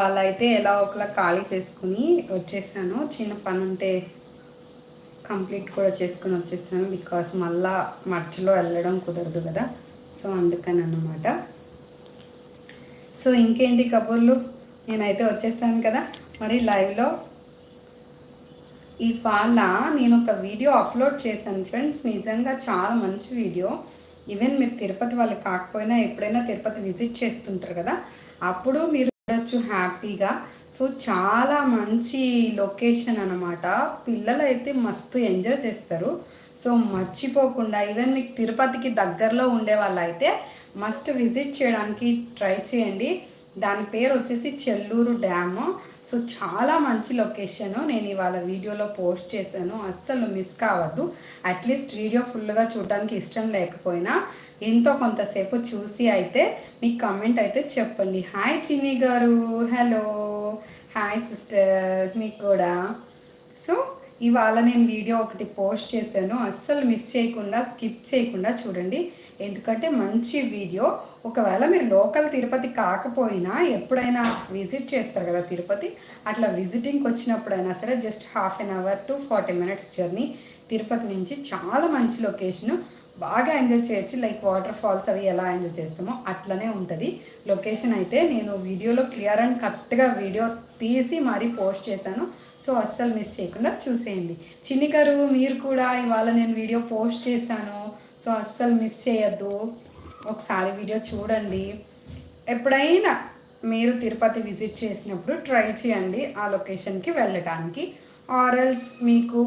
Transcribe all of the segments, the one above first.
వాళ్ళైతే ఎలా ఒకలా ఖాళీ చేసుకుని వచ్చేసాను. చిన్న పని ఉంటే కంప్లీట్ కూడా చేసుకుని వచ్చేసాను బికాస్ మళ్ళా మధ్యలో వెళ్ళడం కుదరదు కదా. సో అందుకని అన్నమాట సో ఇంకేంటి కబుర్లు? నేనైతే వచ్చేసాను కదా. మరి లైవ్లో ఇవాళ నేను ఒక వీడియో అప్లోడ్ చేశాను ఫ్రెండ్స్. నిజంగా చాలా మంచి వీడియో. ఈవెన్ మీరు తిరుపతి వాళ్ళు కాకపోయినా ఎప్పుడైనా తిరుపతి విజిట్ చేస్తుంటారు కదా. అప్పుడు మీరు చూడొచ్చు హ్యాపీగా. సో చాలా మంచి లొకేషన్ అనమాట పిల్లలు అయితే మస్తు ఎంజాయ్ చేస్తారు. సో మర్చిపోకుండా ఈవెన్ మీకు తిరుపతికి దగ్గరలో ఉండే వాళ్ళు అయితే మస్ట్ విజిట్ చేయడానికి ట్రై చేయండి. దాని పేరు వచ్చేసి చెల్లూరు డ్యామ్. సో చాలా మంచి లొకేషన్ నేను ఇవాళ వీడియోలో పోస్ట్ చేశాను. అస్సలు మిస్ కావద్దు. అట్లీస్ట్ వీడియో ఫుల్గా చూడడానికి ఇష్టం లేకపోయినా ఎంతో కొంతసేపు చూసి అయితే మీకు కమెంట్ అయితే చెప్పండి. హాయ్ చిన్ని గారు. హలో హాయ్ సిస్టర్ మీకు కూడా. సో ఇవాళ నేను వీడియో ఒకటి పోస్ట్ చేశాను. అస్సలు మిస్ చేయకుండా స్కిప్ చేయకుండా చూడండి. ఎందుకంటే మంచి వీడియో ఒకవేళ మీరు లోకల్ తిరుపతి కాకపోయినా ఎప్పుడైనా విజిట్ చేస్తారు కదా తిరుపతి. అట్లా విజిటింగ్కి వచ్చినప్పుడైనా సరే just half an hour to forty minutes journey Tirupati నుంచి చాలా మంచి లొకేషను బాగా ఎంజాయ్ చేయొచ్చు. లైక్ వాటర్ ఫాల్స్ అవి ఎలా ఎంజాయ్ చేస్తామో అట్లనే ఉంటుంది. లొకేషన్ అయితే నేను వీడియోలో క్లియర్ అండ్ కరెక్ట్గా వీడియో తీసి మరీ పోస్ట్ చేశాను. సో అస్సలు మిస్ చేయకుండా చూసేయండి. చిన్ని గారు మీరు కూడా ఇవాళ నేను వీడియో పోస్ట్ చేశాను. సో అస్సలు మిస్ చేయొద్దు. ఒకసారి వీడియో చూడండి. ఎప్పుడైనా మీరు తిరుపతి విజిట్ చేసినప్పుడు ట్రై చేయండి ఆ లొకేషన్కి వెళ్ళటానికి. ఆర్ఎల్స్ మీకు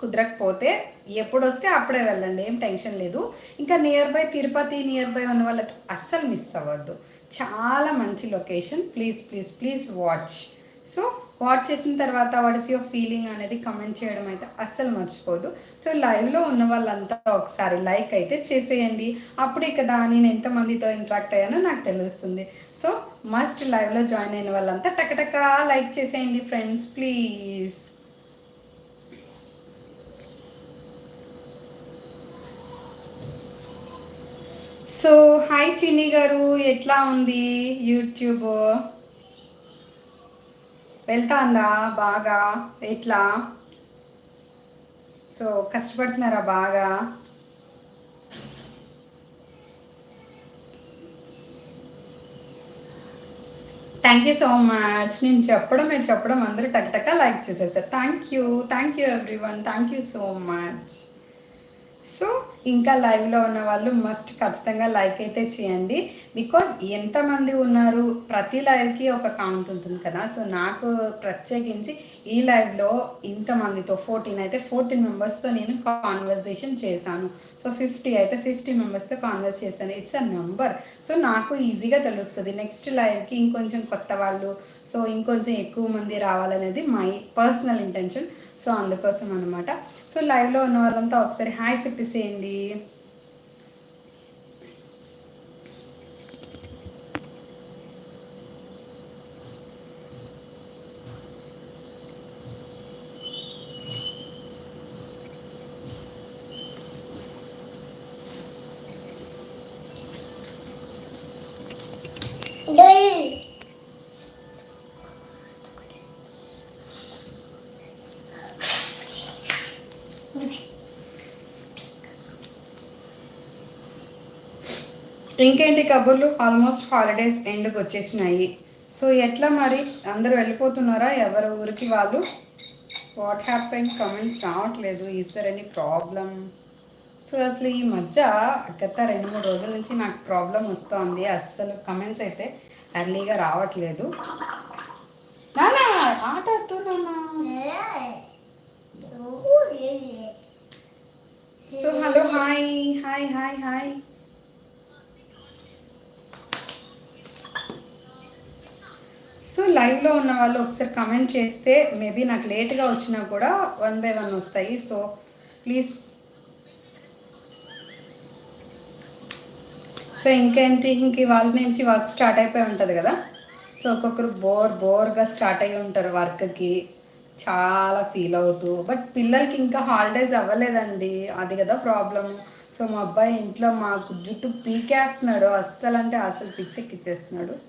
కుదరకపోతే ఎప్పుడు వస్తే అప్పుడే వెళ్ళండి ఏం టెన్షన్ లేదు. ఇంకా near by Tirupati near by ఉన్న వాళ్ళకి అస్సలు మిస్ అవ్వద్దు. చాలా మంచి location please please please watch so watch చేసిన తర్వాత వాట్ ఇస్ యువర్ ఫీలింగ్ అనేది కమెంట్ చేయడం అయితే అస్సలు మర్చిపోదు. సో లైవ్లో ఉన్న వాళ్ళంతా ఒకసారి లైక్ అయితే చేసేయండి. అప్పుడే కదా నేను ఎంతమందితో ఇంటరాక్ట్ అయ్యానో నాకు తెలుస్తుంది. సో మస్ట్ లైవ్లో జాయిన్ అయిన వాళ్ళంతా టకటకా లైక్ చేసేయండి friends please so hi Chinni garu ఎట్లా ఉంది యూట్యూబ్ వెళ్తాందా బాగా? ఎట్లా? సో కష్టపడుతున్నారా బాగా? థ్యాంక్ యూ సో మచ్ నేను చెప్పడం నేను చెప్పడం అందరూ టక్ లైక్ చేసేసారు. Thank you thank you every one thank you so much so ఇంకా లైవ్లో ఉన్న వాళ్ళు మస్ట్ ఖచ్చితంగా లైక్ అయితే చేయండి. బికాజ్ ఎంతమంది ఉన్నారు ప్రతి లైవ్కి ఒక కౌంట్ ఉంటుంది కదా. సో నాకు ప్రత్యేకించి ఈ లైవ్లో ఇంతమందితో ఫోర్టీన్ అయితే ఫోర్టీన్ మెంబర్స్తో నేను కాన్వర్జేషన్ చేశాను. సో ఫిఫ్టీ అయితే ఫిఫ్టీ మెంబర్స్తో కాన్వర్స్ చేశాను. ఇట్స్ అ నెంబర్ సో నాకు ఈజీగా తెలుస్తుంది. నెక్స్ట్ లైవ్కి ఇంకొంచెం కొత్త వాళ్ళు సో ఇంకొంచెం ఎక్కువ మంది రావాలనేది మై పర్సనల్ ఇంటెన్షన్ సో అందుకోసం అనమాట సో లైవ్లో ఉన్న వాళ్ళంతా ఒకసారి హాయ్ చెప్పేసేయండి. você. ఇంకేంటి కబుర్లు? ఆల్మోస్ట్ హాలిడేస్ ఎండ్కి వచ్చేసినాయి. సో ఎట్లా మరి? అందరూ వెళ్ళిపోతున్నారా? ఎవరు ఊరికి వాళ్ళు? వాట్ హ్యాపెన్ కమెంట్స్ రావట్లేదు. Is there any problem so అసలు ఈ మధ్య గత రెండు మూడు రోజుల నుంచి నాకు ప్రాబ్లం వస్తుంది. అస్సలు కమెంట్స్ అయితే ఎర్లీగా రావట్లేదు. నానా ఆట so hello hi hi hi hi so లైవ్లో ఉన్న వాళ్ళు ఒకసారి కమెంట్ చేస్తే మేబీ నాకు లేట్గా వచ్చినా కూడా వన్ బై వన్ వస్తాయి. సో ప్లీజ్ సో ఇంకేంటి? ఇంక వాళ్ళ నుంచి వర్క్ స్టార్ట్ అయిపోయి ఉంటుంది కదా? సో ఒక్కొక్కరు బోర్ బోర్గా స్టార్ట్ అయ్యి ఉంటారు వర్క్కి చాలా ఫీల్ అవుతూ. బట్ పిల్లలకి ఇంకా హాలిడేస్ అవ్వలేదండి. అది కదా ప్రాబ్లం సో మా అబ్బాయి ఇంట్లో మాకు జుట్టు పీకేస్తున్నాడు. అస్సలు అంటే అసలు పిచ్చెక్కిచ్చేస్తున్నాడు.